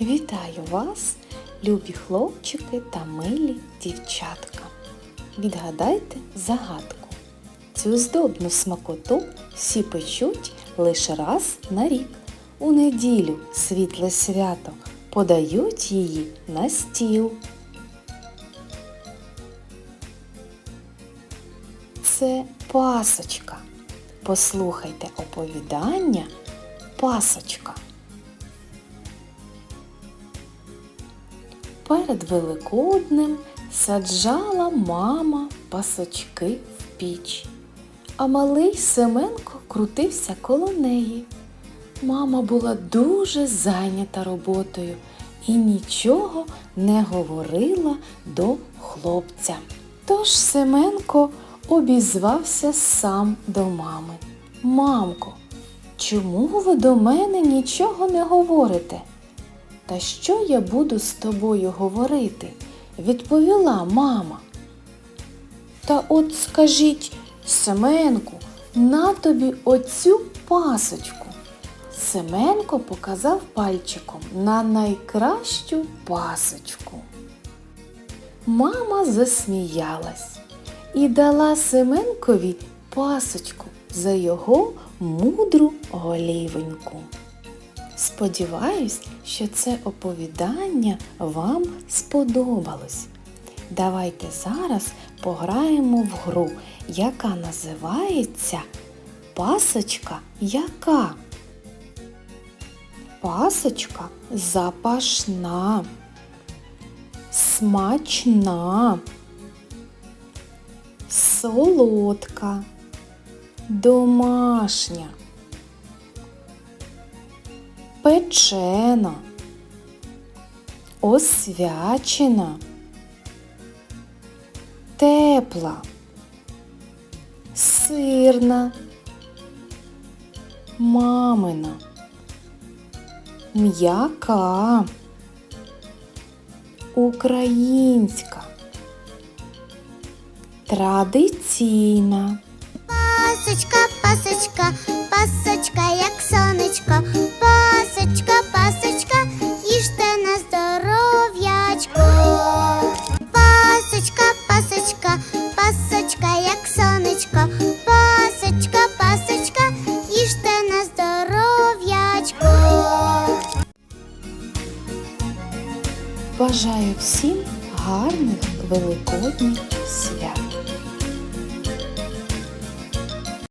Вітаю вас, любі хлопчики та милі дівчатка. Відгадайте загадку. Цю здобну смакоту всі печуть лише раз на рік. У неділю світле свято подають її на стіл. Це пасочка. Послухайте оповідання Пасочка. Перед Великоднем саджала мама пасочки в піч, а малий Семенко крутився коло неї. Мама була дуже зайнята роботою і нічого не говорила до хлопця. Тож Семенко обізвався сам до мами. Мамко, чому ви до мене нічого не говорите? Та що я буду з тобою говорити? відповіла мама. Та от скажіть, Семенку, на тобі оцю пасочку. Семенко показав пальчиком на найкращу пасочку. Мама засміялась і дала Семенкові пасочку за його мудру голівеньку. Сподіваюсь, що це оповідання вам сподобалось. Давайте зараз пограємо в гру, яка називається Пасочка яка? Пасочка запашна, смачна, солодка, домашня печена, освячена, тепла, сирна, мамина, м'яка, українська, традиційна. Пасочка, пасочка, пасочка, Бажаю всім гарних великодніх свят!